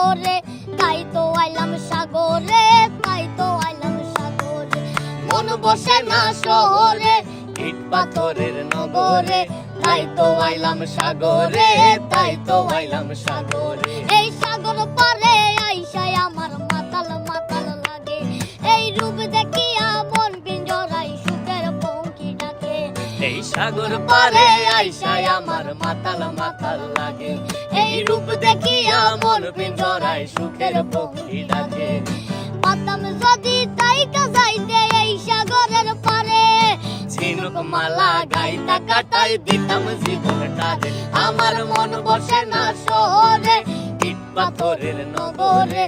সাগরে, তাই তো আইলাম সাগরে মন বসে না শহরে, ইট পাথরের নগরে, তাই তো আইলাম সাগরে, তাই তো আইলাম সাগরে। এই সাগর পারে আইসায় আমার মাতাল মাতাল লাগে। এই রূপ দেখিয়া মন পিঞ্জরাই সুখের পঙ্কি ডাকে। এই সাগর পারে আইসায় আমার মাতাল মাতাল লাগে। রূপ দেখিয়া মন পিঞ্জরায় সুখের পক্ষী ডাকে পাতাম যদি তাই যাইতে এই সাগরের পারে ঝিনুক মালা গাইতা কাটাই দিতাম জীবনটা আমার মন বসে না শহরে ইট পাথরের নগরে।